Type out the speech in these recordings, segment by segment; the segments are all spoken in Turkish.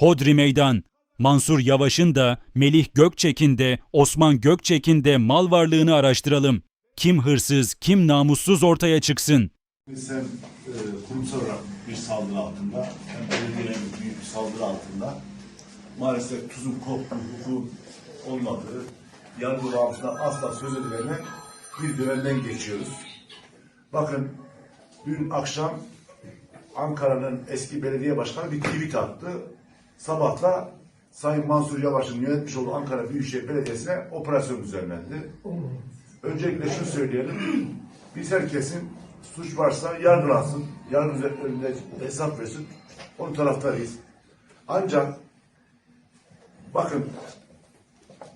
Hodri Meydan. Mansur Yavaş'ın da, Melih Gökçek'in de, Osman Gökçek'in de mal varlığını araştıralım. Kim hırsız, kim namussuz ortaya çıksın. Biz hem e, kurumsal olarak bir saldırı altında hem belediyelerin büyük bir saldırı altında maalesef tuzun koktuğu, hukukun olmadığı, yargı bağımsızlığa asla söz edilemeyen bir dönemden geçiyoruz. Bakın dün akşam Ankara'nın eski belediye başkanı bir tweet attı. Sabahla Sayın Mansur Yavaş'ın yönetmiş olduğu Ankara Büyükşehir Belediyesi'ne operasyon düzenlendi. Öncelikle şunu söyleyelim. Biz herkesin suç varsa yargılansın. Yargı önünde hesap versin. Onun taraftarıyız. Ancak bakın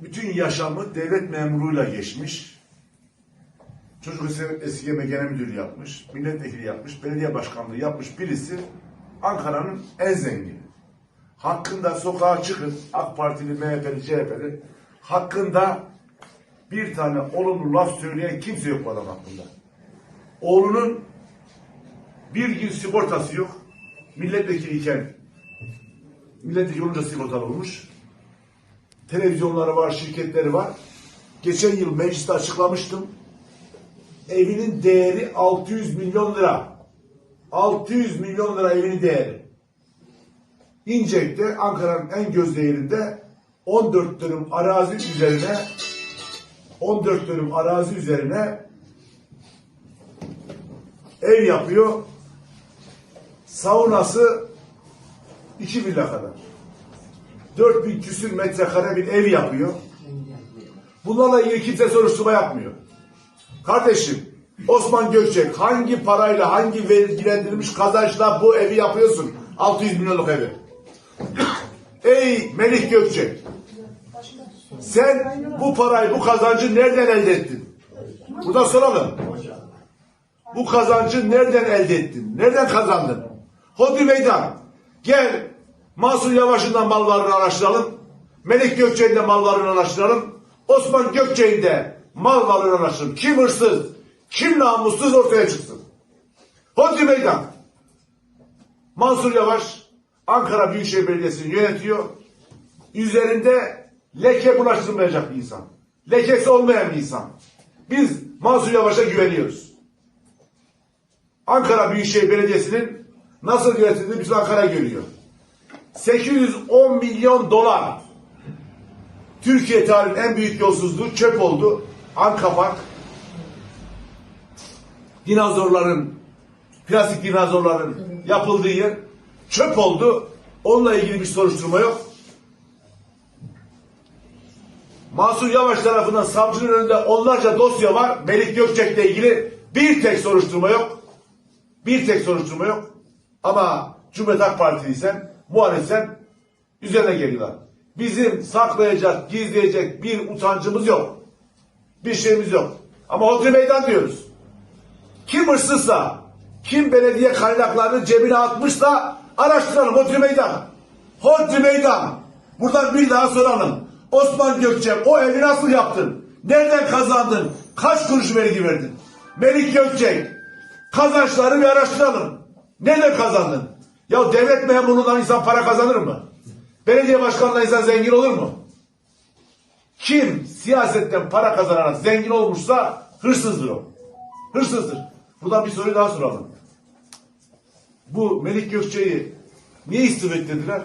bütün yaşamı devlet memuruyla geçmiş. Çocuk Eski Genel Müdürü yapmış, milletvekili yapmış, belediye başkanlığı yapmış birisi Ankara'nın en zengini. Hakkında sokağa çıkın, AK Partili, MHP'li, CHP'li, hakkında bir tane olumlu laf söyleyen kimse yok bu adam hakkında. Oğlunun bir gün sigortası yok. Milletvekiliyken milletvekili olunca sigortalı olmuş. Televizyonları var, şirketleri var. Geçen yıl mecliste açıklamıştım. Evinin değeri 600 milyon lira. 600 milyon lira evinin değeri. İncek'te Ankara'nın en gözde yerinde 14 dönüm arazi üzerine 14 dönüm arazi üzerine ev yapıyor. Saunası 2 villa kadar. 4000 küsür metrekare bir ev yapıyor. Bunlarla ilgili kimse soruşturma yapmıyor. Kardeşim Osman Gökçek hangi parayla hangi vergilendirilmiş kazançla bu evi yapıyorsun? 600 milyonluk evi. Ey Melih Gökçek sen bu parayı, bu kazancı nereden elde ettin? Burada soralım. Bu kazancı nereden elde ettin? Nereden kazandın? Hodri Meydan. Gel Mansur Yavaş'ın mallarını araştıralım. Melih Gökçek'in de mallarını araştıralım. Osman Gökçek'in de mal varlığını araştıralım. Kim hırsız, kim namussuz ortaya çıksın. Hodri Meydan. Mansur Yavaş Ankara Büyükşehir Belediyesi'ni yönetiyor. Üzerinde leke bulaştırmayacak bir insan. Lekesi olmayan bir insan. Biz Mansur Yavaş'a güveniyoruz. Ankara Büyükşehir Belediyesi'nin nasıl yönetildiğini bütün Ankara görüyor. 810 milyon dolar Türkiye tarihinin en büyük yolsuzluğu çöp oldu. Ankapak dinozorların plastik dinozorların yapıldığı yer çöp oldu. Onunla ilgili bir soruşturma yok. Mansur Yavaş tarafından savcının önünde onlarca dosya var. Melik Gökçek'le ilgili bir tek soruşturma yok. Bir tek soruşturma yok. Ama Cumhuriyet Halk Partiliysen, muhalifsen üzerine geliyorlar. Bizim saklayacak, gizleyecek bir utancımız yok. Bir şeyimiz yok. Ama hodri meydan diyoruz. Kim hırsızsa, kim belediye kaynaklarını cebine atmışsa araştıralım hodri meydan. Hodri meydan. Buradan bir daha soralım. Osman Gökçek o evi nasıl yaptın? Nereden kazandın? Kaç kuruş vergi verdin? Melik Gökçek kazançları bir araştıralım. Nereden kazandın? Ya devlet memurluğundan insan para kazanır mı? Belediye başkanından insan zengin olur mu? Kim siyasetten para kazanarak zengin olmuşsa hırsızdır o. Hırsızdır. Buradan bir soru daha soralım. Bu Melik Gökçe'yi niye istifa ettirdiler?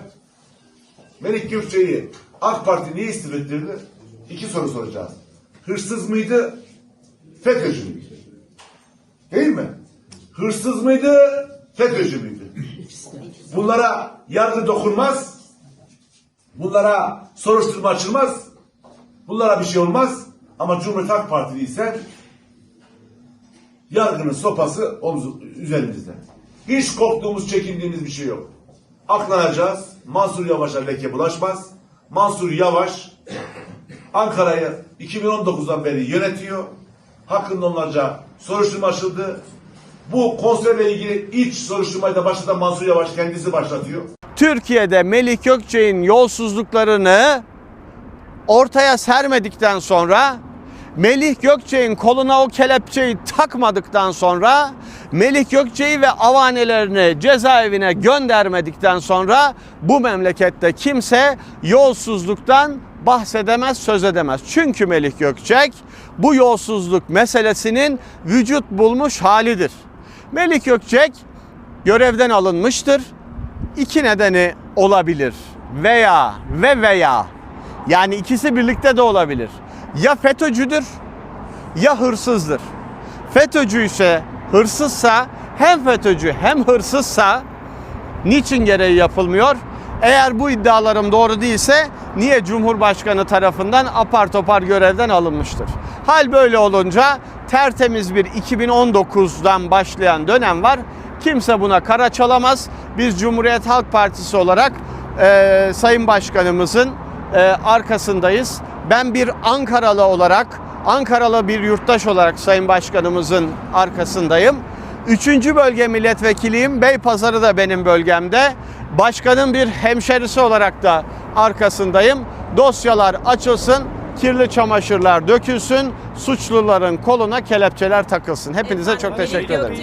Melik Gökçe'yi AK Parti niye istifa ettirdi? İki soru soracağız. Hırsız mıydı? FETÖ'cü müydü? Değil mi? Hırsız mıydı? FETÖ'cü müydü? Bunlara yargı dokunmaz. Bunlara soruşturma açılmaz. Bunlara bir şey olmaz. Ama Cumhuriyet Halk Partiliysen yargının sopası omuz, üzerimizde. Hiç korktuğumuz, çekindiğimiz bir şey yok. Aklanacağız. Mansur Yavaş'a leke bulaşmaz. Mansur Yavaş Ankara'yı 2019'dan beri yönetiyor. Hakkında onlarca soruşturma açıldı. Bu konserle ilgili ilk soruşturmayı da başlatan Mansur Yavaş kendisi başlatıyor. Türkiye'de Melih Gökçek'in yolsuzluklarını ortaya sermedikten sonra Melih Gökçek'in koluna o kelepçeyi takmadıktan sonra Melih Gökçek'i ve avanelerini cezaevine göndermedikten sonra bu memlekette kimse yolsuzluktan bahsedemez, söz edemez. Çünkü Melih Gökçek bu yolsuzluk meselesinin vücut bulmuş halidir. Melih Gökçek görevden alınmıştır. İki nedeni olabilir. Veya ve veya yani ikisi birlikte de olabilir. Ya FETÖ'cüdür ya hırsızdır. FETÖ'cü ise hırsızsa hem FETÖ'cü hem hırsızsa niçin gereği yapılmıyor? Eğer bu iddialarım doğru değilse niye Cumhurbaşkanı tarafından apar topar görevden alınmıştır? Hal böyle olunca tertemiz bir 2019'dan başlayan dönem var. Kimse buna kara çalamaz. Biz Cumhuriyet Halk Partisi olarak e, Sayın Başkanımızın e, arkasındayız. Ben bir Ankaralı olarak, Ankaralı bir yurttaş olarak Sayın Başkanımızın arkasındayım. Üçüncü bölge milletvekiliyim. Beypazarı da benim bölgemde. Başkanın bir hemşerisi olarak da arkasındayım. Dosyalar açılsın, kirli çamaşırlar dökülsün, suçluların koluna kelepçeler takılsın. Hepinize çok teşekkür ederim.